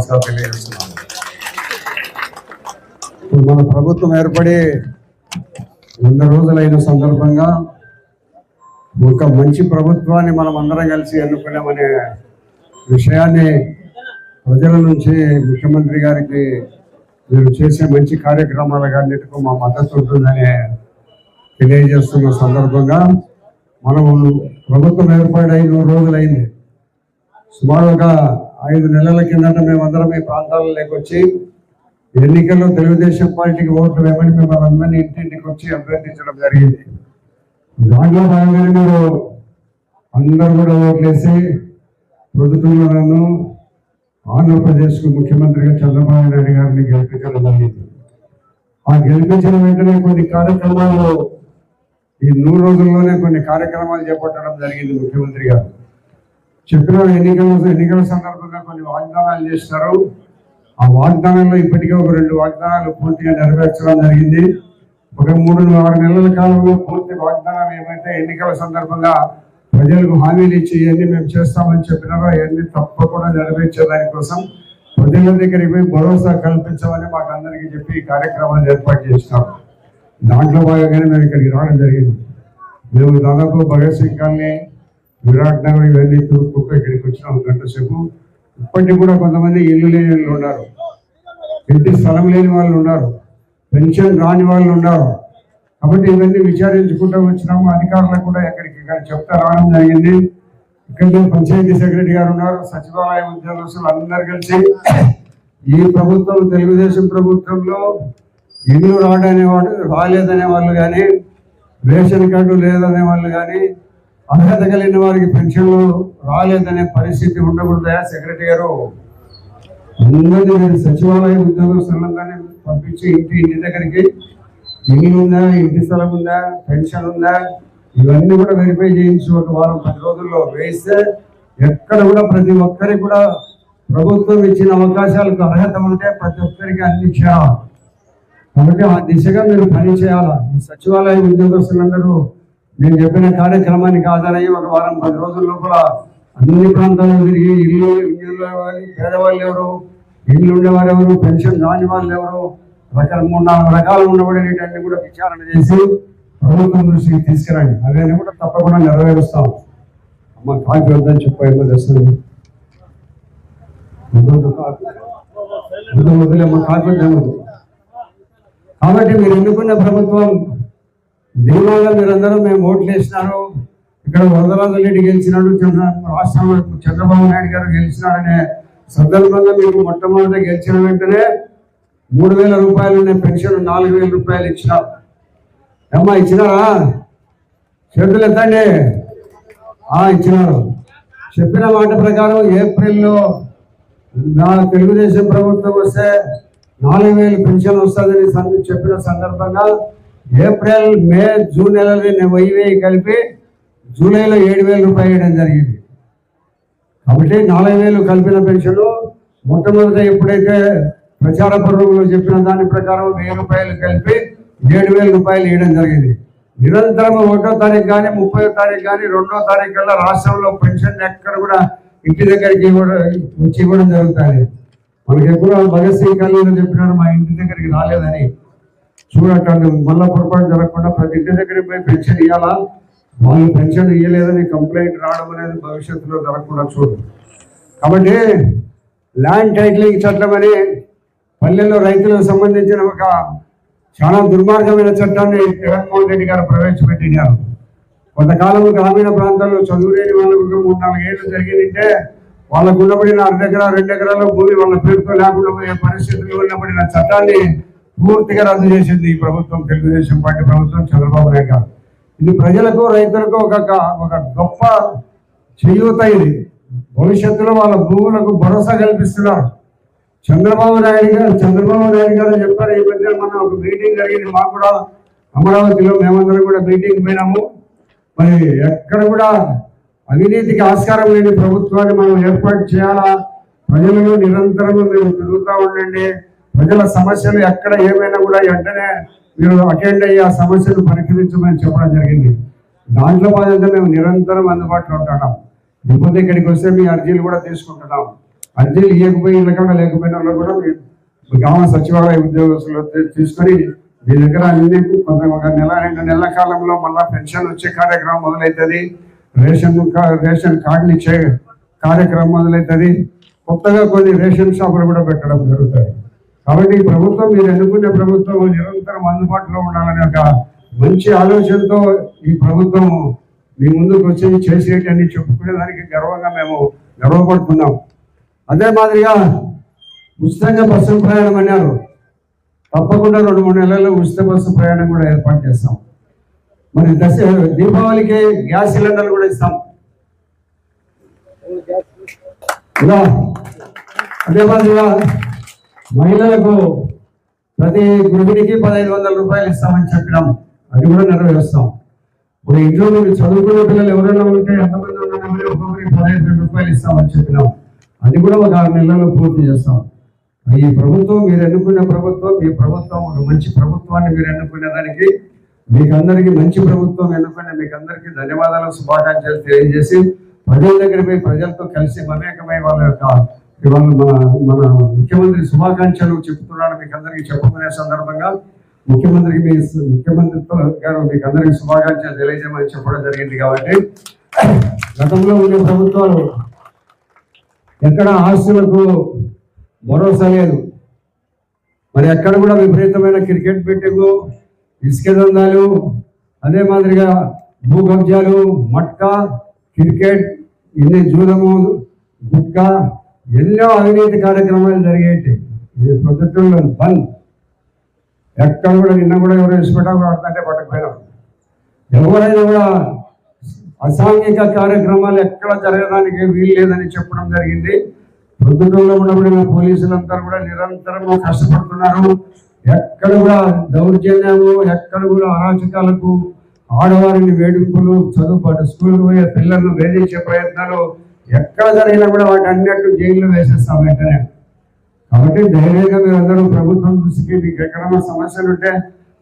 నమస్కారం తెలియజేస్తున్నాను ఇప్పుడు మన ప్రభుత్వం ఏర్పడి వంద రోజులైన సందర్భంగా ఒక మంచి ప్రభుత్వాన్ని మనం అందరం కలిసి ఎన్నుకున్నామనే విషయాన్ని ప్రజల నుంచి ముఖ్యమంత్రి గారికి మీరు చేసే మంచి కార్యక్రమాలకు అన్నిటికీ మా మద్దతు ఉంటుందని తెలియజేస్తున్న సందర్భంగా మనం ప్రభుత్వం ఏర్పడి ఐదు రోజులైంది. సుమారు ఒక ఐదు నెలల కిందట మేమందరం ఈ ప్రాంతాలలోకి వచ్చి ఎన్నికల్లో తెలుగుదేశం పార్టీకి ఓట్లు వేయమని మిమ్మల్ని అందరినీ ఇంటింటికి వచ్చి అభ్యర్థించడం జరిగింది. దాంట్లో భాగంగానే మీరు అందరూ కూడా ఓట్లేసి ప్రభుత్వంలో నన్ను ఆంధ్రప్రదేశ్కు ముఖ్యమంత్రిగా చంద్రబాబు నాయుడు గారిని గెలిపించడం జరిగింది. ఆ గెలిపించిన వెంటనే కొన్ని కార్యక్రమాలు ఈ నూరు రోజుల్లోనే కొన్ని కార్యక్రమాలు చేపట్టడం జరిగింది ముఖ్యమంత్రి గారు. చెప్పిన ఎన్నికల ఎన్నికల సందర్భంగా కొన్ని వాగ్దానాలు చేస్తారు. ఆ వాగ్దానంలో ఇప్పటికే ఒక రెండు వాగ్దానాలు పూర్తిగా నెరవేర్చడం జరిగింది. ఒక మూడు ఆరు నెలల కాలంలో పూర్తి వాగ్దానాలు ఏమైతే ఎన్నికల సందర్భంగా ప్రజలకు హామీలు ఇచ్చి ఇవన్నీ మేము చేస్తామని చెప్పినారో అవన్నీ తప్పకుండా నెరవేర్చే దానికోసం ప్రజల దగ్గరికి పోయి భరోసా కల్పించమని మాకు అందరికీ చెప్పి ఈ కార్యక్రమాన్ని ఏర్పాటు చేసినాం. దాంట్లో భాగంగానే మేము ఇక్కడికి రావడం జరిగింది. మేము దాదాపు భగత్ సింగ్ కాలనీ విరాట్ నగర్ ఇవన్నీ తూర్పుకు ఇక్కడికి వచ్చినాం గంట సేపు. ఇప్పటికి కూడా కొంతమంది ఇల్లు లేని వాళ్ళు ఉన్నారు. ఇంటి స్థలం లేని వాళ్ళు ఉన్నారు. పెన్షన్ రాని వాళ్ళు ఉన్నారు. కాబట్టి ఇవన్నీ విచారించుకుంటూ వచ్చినాము. అధికారులకు కూడా ఎక్కడికి చెప్తా రావడం జరిగింది. ఇక్కడ పంచాయతీ సెక్రటరీ గారు ఉన్నారు. సచివాలయ ఉద్యోగస్తులు అందరు కలిసి ఈ ప్రభుత్వం తెలుగుదేశం ప్రభుత్వంలో ఇల్లు రాడనే వాడు రాలేదనే వాళ్ళు కానీ రేషన్ కార్డు లేదనే వాళ్ళు కానీ అర్హత కలిగిన వారికి పెన్షన్లు రాలేదనే పరిస్థితి ఉండకూడదా సెక్రటరీ గారు. ముందు నేను సచివాలయ ఉద్యోగస్తులందరినీ పంపించి ఇంటి ఇంటి దగ్గరికి ఇల్లు ఉందా ఇంటి స్థలం ఉందా పెన్షన్ ఉందా ఇవన్నీ కూడా వెరిఫై చేయించి ఒక వారం పది రోజుల్లో వేస్తే ఎక్కడ కూడా ప్రతి ఒక్కరికి కూడా ప్రభుత్వం ఇచ్చిన అవకాశాలకు అర్హత ఉంటే ప్రతి ఒక్కరికి అన్ని చేయాలి కాబట్టి ఆ దిశగా మీరు పని చేయాలి? సచివాలయ ఉద్యోగస్తులందరూ నేను చెప్పిన కార్యక్రమానికి ఆధారయ్యి ఒక వారం పది రోజుల లోపల అన్ని ప్రాంతాల్లో తిరిగి ఇల్లు ఇల్లు పేదవాళ్ళు ఎవరు? ఇల్లు ఉండేవారు ఎవరు? పెన్షన్ రాని వాళ్ళు ఎవరు? రకాల మూడు నాలుగు రకాలు ఉండబడేటన్ని కూడా విచారణ చేసి ప్రభుత్వం దృష్టికి తీసుకురండి. అవన్నీ కూడా తప్పకుండా నెరవేరుస్తాం. అమ్మ కాకి వద్దని చెప్పాను దర్శనం వదిలేమ్మ కాకి. కాబట్టి మీరు ఎన్నుకున్న ప్రభుత్వం దీనివల్ల మీరందరూ మేము ఓట్లు వేసినారు. ఇక్కడ వరదరాజు రెడ్డి గెలిచినాడు చంద్ర రాష్ట్రంలో చంద్రబాబు నాయుడు గారు గెలిచినాడనే సందర్భంగా మీకు మొట్టమొదట గెలిచిన వెంటనే మూడు వేల రూపాయలు పెన్షన్ నాలుగు వేల రూపాయలు ఇచ్చిన. అమ్మా ఇచ్చినారా? చేతులు ఎత్తండి ఆ ఇచ్చినారు. చెప్పిన మాట ప్రకారం ఏప్రిల్లో నా తెలుగుదేశం ప్రభుత్వం వస్తే నాలుగు వేలు పెన్షన్ వస్తుందని చెప్పిన సందర్భంగా ఏప్రిల్ మే జూన్ నెలలు వెయ్యి వెయ్యి కలిపి జూలైలో ఏడు వేల రూపాయలు వేయడం జరిగింది. కాబట్టి నాలుగు వేలు కలిపిన పెన్షన్ మొట్టమొదట ఎప్పుడైతే ప్రచార పర్వంలో చెప్పిన దాని ప్రకారం వెయ్యి రూపాయలు కలిపి ఏడు వేల రూపాయలు వేయడం జరిగింది. నిరంతరం ఒకటో తారీఖు కానీ ముప్పై తారీఖు కానీ రెండో తారీఖు కల్లా రాష్ట్రంలో పెన్షన్ ఎక్కడ కూడా ఇంటి దగ్గరికి ఇవ్వడం వచ్చి ఇవ్వడం జరుగుతుంది. మనకి ఎప్పుడు భగత్ సింగ్ కాలనీలో చెప్పినారు మా ఇంటి దగ్గరికి రాలేదని. చూడటండి మళ్ళా పొరపాటు జరగకుండా ప్రతి ఇంటి దగ్గరికి పోయి పెన్షన్ ఇవ్వాలా వాళ్ళు పెన్షన్ ఇవ్వలేదని కంప్లైంట్ రావడం అనేది భవిష్యత్తులో జరగకుండా చూడు. కాబట్టి ల్యాండ్ టైటిలింగ్ చట్టం అని పల్లెల్లో రైతులకు సంబంధించిన ఒక చాలా దుర్మార్గమైన చట్టాన్ని జగన్మోహన్ రెడ్డి గారు ప్రవేశపెట్టినారు. కొంతకాలం గ్రామీణ ప్రాంతాల్లో చదువు లేని వాళ్ళకు మూడు నాలుగు ఏళ్ళు జరిగిందంటే వాళ్ళకు ఉండబడిన అర్ధ ఎకరా రెండు ఎకరాల భూమి వాళ్ళ పేరుతో లేకుండా పోయే పరిస్థితులు ఉన్నప్పుడు నా చట్టాన్ని పూర్తిగా రద్దు చేసింది ఈ ప్రభుత్వం తెలుగుదేశం పార్టీ ప్రభుత్వం చంద్రబాబు నాయుడు గారు. ఇది ప్రజలకు రైతులకు ఒక ఒక గొప్ప చేయూత ఇది భవిష్యత్తులో వాళ్ళ భూములకు భరోసా కల్పిస్తున్నారు. చంద్రబాబు నాయుడు గారు చంద్రబాబు నాయుడు గారు చెప్పారు ఈ మధ్య మనం ఒక మీటింగ్ జరిగింది మాకు కూడా అమరావతిలో మేమందరం కూడా మీటింగ్ పోయినాము. మరి ఎక్కడ కూడా అవినీతికి ఆస్కారం లేని ప్రభుత్వాన్ని మనం ఏర్పాటు చేయాలా? ప్రజలను నిరంతరం మేము తిరుగుతూ ఉండండి. ప్రజల సమస్యలు ఎక్కడ ఏమైనా కూడా వెంటనే మీరు అటెండ్ అయ్యి ఆ సమస్యను పరిష్కరించమని చెప్పడం జరిగింది. దాంట్లో బాధ్యత మేము నిరంతరం అందుబాటులో ఉంటున్నాం లేకపోతే ఇక్కడికి వస్తే మీ అర్జీలు కూడా తీసుకుంటున్నాం. అర్జీలు ఇవ్వకపోయిన ఇళ్ళకన్నా లేకపోయిన వాళ్ళు కూడా మీ గ్రామ సచివాలయ ఉద్యోగస్తులు తీసుకొని మీ దగ్గర అన్ని కొంత ఒక నెల రెండు నెలల కాలంలో మళ్ళా పెన్షన్ వచ్చే కార్యక్రమం మొదలవుతుంది రేషన్ రేషన్ కార్డులు ఇచ్చే కార్యక్రమం మొదలవుతుంది కొత్తగా కొన్ని రేషన్ షాపులు కూడా పెట్టడం జరుగుతుంది కాబట్టి ఈ ప్రభుత్వం మీరు ఎన్నుకునే ప్రభుత్వం నిరంతరం అందుబాటులో ఉండాలనే ఒక మంచి ఆలోచనతో ఈ ప్రభుత్వం మీ ముందుకు వచ్చి చేసేటన్ని చెప్పుకునే దానికి గర్వంగా మేము గర్వపడుతున్నాం. అదే మాదిరిగా ఉచితంగా బస్సు ప్రయాణం అన్నారు. తప్పకుండా రెండు మూడు నెలల్లో ఉచిత బస్సు ప్రయాణం కూడా ఏర్పాటు చేస్తాం. మరి దశ దీపావళికి గ్యాస్ సిలిండర్లు కూడా ఇస్తాం. ఇలా అదే మాదిరిగా మహిళలకు ప్రతి గృహిణికి పదహైదు వందల రూపాయలు ఇస్తామని చెప్పడం అది కూడా నెరవేరుస్తాం. ఇప్పుడు ఇంట్లో మీరు చదువుకునే పిల్లలు ఎవరైనా ఉంటే ఎంతమంది ఉన్నారో ఒక్కొక్కరికి పదహైదు వేల రూపాయలు ఇస్తామని చెప్పినాం. అది కూడా ఒక ఆరు నెలల్లో పూర్తి చేస్తాం. ఈ ప్రభుత్వం మీరు ఎన్నుకున్న ప్రభుత్వం మీ ప్రభుత్వం ఒక మంచి ప్రభుత్వాన్ని మీరు ఎన్నుకునే దానికి మీకు అందరికీ మంచి ప్రభుత్వం ఎన్నుకునే మీకు అందరికీ ధన్యవాదాలు శుభాకాంక్షలు తెలియజేసి ప్రజల దగ్గర పోయి ప్రజలతో కలిసి మమేకమై వాళ్ళ యొక్క ఇవాళ మన మన ముఖ్యమంత్రి శుభాకాంక్షలు చెప్తున్నాను మీకు అందరికీ చెప్పుకునే సందర్భంగా. ముఖ్యమంత్రికి మీ ముఖ్యమంత్రితో గారు మీకు అందరికీ శుభాకాంక్షలు తెలియజేయమని చెప్పడం జరిగింది కాబట్టి. గతంలో ఉండే ప్రభుత్వాలు ఎక్కడ ఆస్తులకు భరోసా లేదు. మరి ఎక్కడ కూడా విపరీతమైన క్రికెట్ బెట్టింగు ఇసుక దందాలు అదే మాదిరిగా భూ కబ్జాలు మట్కా క్రికెట్ ఇన్ని జూదము గుట్కా ఎన్నో అవినీతి కార్యక్రమాలు జరిగేటి. ఈ ప్రభుత్వంలో బంద్ ఎక్కడ కూడా నిన్న కూడా ఎవరు ఇష్టపడ్డా కూడా అర్థంటే పట్టకపోయినా. ఎవరైనా కూడా అసాంఘిక కార్యక్రమాలు ఎక్కడ జరగడానికి వీలు లేదని చెప్పడం జరిగింది. పొద్దుటూరులో ఉన్నప్పుడు మా పోలీసులంతా కూడా నిరంతరం కష్టపడుతున్నారు. ఎక్కడ కూడా దౌర్జన్యము ఎక్కడ కూడా అరాచకాలకు ఆడవారిని వేడుకలు చదువు స్కూల్కి పోయే పిల్లలను వేధించే ప్రయత్నాలు ఎక్కడ జరిగినా కూడా వాటి అన్నట్టు జైల్లో వేసేస్తాం వెంటనే. కాబట్టి ధైర్యంగా మీరందరూ అందరూ ప్రభుత్వం దృష్టికి మీకు ఎక్కడైనా సమస్యలు ఉంటే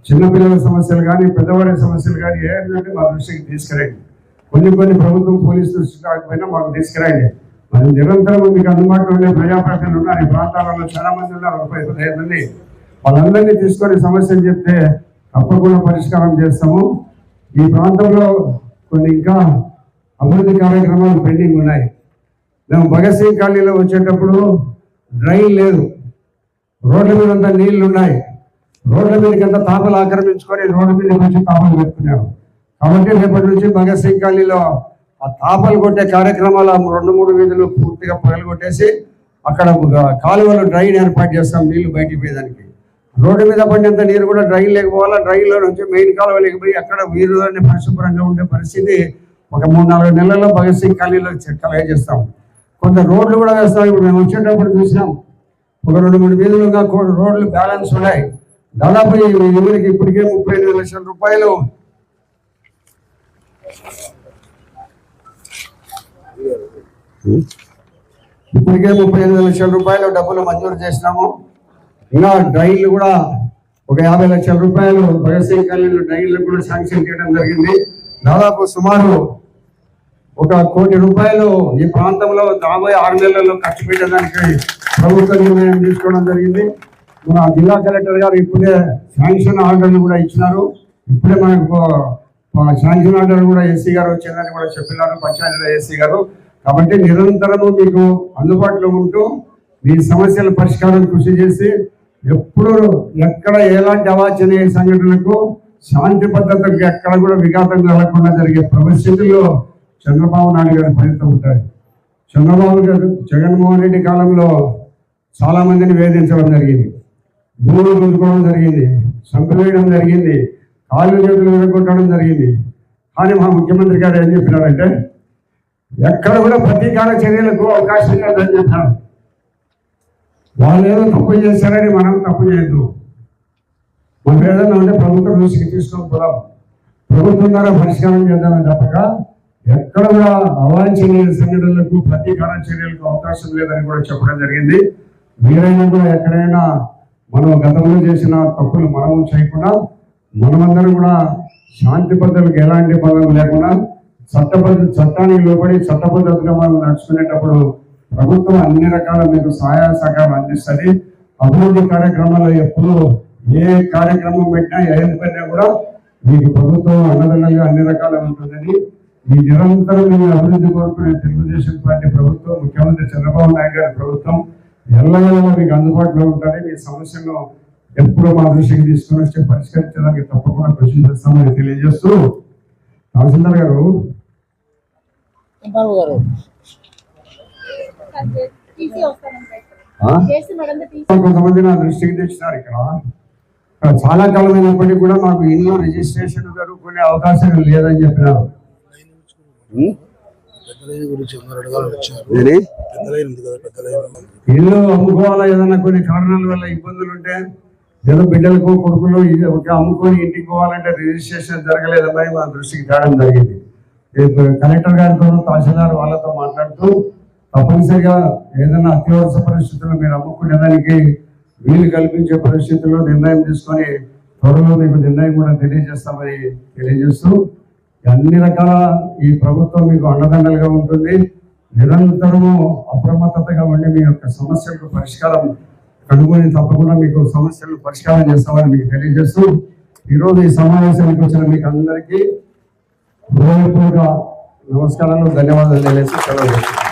చిన్నపిల్లల సమస్యలు కానీ పెద్దవాడి సమస్యలు కానీ ఏంటంటే మా దృష్టికి తీసుకురండి. కొన్ని కొన్ని ప్రభుత్వం పోలీసు దృష్టి కాకపోయినా మాకు తీసుకురండి. మరి నిరంతరం మీకు అందుబాటులో ఉండే ప్రజాప్రతినిధులు ఉన్నారు. ఈ ప్రాంతాలలో చాలా మంది ఉన్నారు ఒక పది మంది. వాళ్ళందరినీ తీసుకొని సమస్యలు చెప్తే తప్పకుండా పరిష్కారం చేస్తాము. ఈ ప్రాంతంలో కొన్ని ఇంకా అభివృద్ధి కార్యక్రమాలు పెండింగ్ ఉన్నాయి. మేము భగత్ సింగ్ కాలనీలో వచ్చేటప్పుడు డ్రైన్ లేదు. రోడ్ల మీద అంతా నీళ్ళు ఉన్నాయి రోడ్ల మీదకి అంతా తాపలు ఆక్రమించుకొని రోడ్డు మీద నుంచి తాపలు పెట్టుకున్నారు. కాబట్టి రేపటి నుంచి భగత్ సింగ్ కాలనీలో ఆ తాపలు కొట్టే కార్యక్రమాలు రెండు మూడు వీధులు పూర్తిగా పగలగొట్టేసి అక్కడ కాలువలో డ్రైన్ ఏర్పాటు చేస్తాం నీళ్ళు బయటికి పోయేదానికి. రోడ్డు మీద పడినంత నీరు కూడా డ్రైన్ లేకపోవాలా? డ్రైన్లో నుంచి మెయిన్ కాలువ లేకపోయి అక్కడ వీరులోనే పరిశుభ్రంగా ఉండే పరిస్థితి ఒక మూడు నాలుగు నెలల్లో భగత్ సింగ్ కాలనీలో కలగజేస్తాం. కొంత రోడ్లు కూడా వేస్తాం. ఇప్పుడు మేము వచ్చేటప్పుడు చూసినాం. ఒక రెండు మూడు వీధులుగా రోడ్లు బ్యాలెన్స్ ఉన్నాయి. దాదాపు ఈ ఊరికి ఇప్పటికే ముప్పై ఎనిమిది లక్షల రూపాయలు. ఇప్పటికే ముప్పై ఎనిమిది లక్షల రూపాయలు డబ్బులు మంజూరు చేసినాము. ఇంకా డ్రైన్లు కూడా ఒక యాభై లక్షల రూపాయలు భగత్ సింగ్ కాలనీలో డ్రైన్లు కూడా శాంక్షన్ చేయడం జరిగింది. దాదాపు సుమారు ఒక కోటి రూపాయలు ఈ ప్రాంతంలో రాబోయే ఆరు నెలల్లో ఖర్చు పెట్టడానికి ప్రభుత్వ నిర్ణయం తీసుకోవడం జరిగింది. మన జిల్లా కలెక్టర్ గారు ఇప్పుడే శాంక్షన్ ఆర్డర్లు కూడా ఇచ్చినారు. ఇప్పుడే మనకు శాంక్షన్ ఆర్డర్ కూడా ఎస్సీ గారు వచ్చిందని కూడా చెప్పినారు పంచాయతీ ఎస్సీ గారు. కాబట్టి నిరంతరము మీకు అందుబాటులో ఉంటూ మీ సమస్యల పరిష్కారం కృషి చేసి ఎప్పుడు ఎక్కడ ఎలాంటి అవాంఛనీయ సంఘటనలకు శాంతి భద్రతకు ఎక్కడ కూడా విఘాతం కలగకుండా జరిగే పరిస్థితుల్లో చంద్రబాబు నాయుడు గారి పరిస్థితి ఉంటాయి. చంద్రబాబు గారు జగన్మోహన్ రెడ్డి కాలంలో చాలామందిని వేధించడం జరిగింది. భూములు గుంజుకోవడం జరిగింది. చంపివేయడం జరిగింది. కాళ్ళు చేతులు విరగొట్టడం జరిగింది. కానీ మా ముఖ్యమంత్రి గారు ఏం చెప్పినారంటే ఎక్కడ కూడా ప్రతీకార చర్యలకు అవకాశం లేదని చెప్పారు. వాళ్ళు ఏదో తప్పు చేశారని మనం తప్పు చేయొద్దు. మనం ఏదైనా ఉంటే ప్రభుత్వం దృష్టికి తీసుకొని పోదాం. ప్రభుత్వం ద్వారా పరిష్కారం చేద్దామని తప్పక. ఎక్కడ కూడా అవాంఛనీయ సంఘటనలకు ప్రతీకార చర్యలకు అవకాశం లేదని కూడా చెప్పడం జరిగింది. వీరైనా కూడా ఎక్కడైనా మనం గతంలో చేసిన తప్పులు మనము చేయకుండా మనమందరం కూడా శాంతి పద్ధతులకు ఎలాంటి పదం లేకుండా చట్టబద్ధ చట్టానికి లోపడి చట్టబద్ధతగా మనం నడుచుకునేటప్పుడు ప్రభుత్వం అన్ని రకాల మీకు సహాయ సహకారం అందిస్తుంది. అభివృద్ధి కార్యక్రమాల్లో ఎప్పుడు ఏ కార్యక్రమం పెట్టినా ఏం పెట్టినా కూడా మీకు ప్రభుత్వం అన్నదండగా అన్ని రకాల ఉంటుందని ఈ నిరంతరం మీ అభివృద్ధి కోరుకునే తెలుగుదేశం పార్టీ ప్రభుత్వం ముఖ్యమంత్రి చంద్రబాబు నాయుడు గారి ప్రభుత్వం ఎల్లవేళలా మీకు అందుబాటులో ఉంటుంది మీ సమస్యలను ఎప్పుడూ మా దృష్టికి తీసుకుని వచ్చి పరిష్కరించడానికి తప్పకుండా కృషి చేస్తామని తెలియజేస్తూ తహసీల్దార్ గారు. కొంతమంది నా దృష్టికి తెచ్చినారు ఇక్కడ. ఇక్కడ చాలా కాలమైనప్పటికీ కూడా మాకు ఇల్లు రిజిస్ట్రేషన్ జరుగుకునే అవకాశం లేదని చెప్పినారు. ఇల్లు అమ్ముకోవాలా ఏదైనా కొన్ని కారణాల వల్ల ఇబ్బందులు ఉంటే ఏదో బిడ్డలకు కొడుకులు అమ్ముకొని ఇంటికి పోవాలంటే రిజిస్ట్రేషన్ జరగలేదని మా దృష్టికి తేడం జరిగింది. రేపు కలెక్టర్ గారితో తహసీల్దార్ వాళ్ళతో మాట్లాడుతూ తప్పనిసరిగా ఏదైనా అత్యవసర పరిస్థితుల్లో మీరు అమ్ముకునేదానికి వీలు కల్పించే పరిస్థితుల్లో నిర్ణయం తీసుకొని త్వరలో మీకు నిర్ణయం కూడా తెలియజేస్తామని తెలియజేస్తూ అన్ని రకాల ఈ ప్రభుత్వం మీకు అండదండలుగా ఉంటుంది. నిరంతరము అప్రమత్తతగా ఉండి మీ యొక్క సమస్యలకు పరిష్కారం కనుగొని తప్పకుండా మీకు సమస్యలను పరిష్కారం చేస్తామని మీకు తెలియజేస్తూ ఈరోజు ఈ సమావేశానికి వచ్చిన మీకు అందరికీ హృదయపూర్వక నమస్కారాలు ధన్యవాదాలు తెలియజేస్తూ సెలవు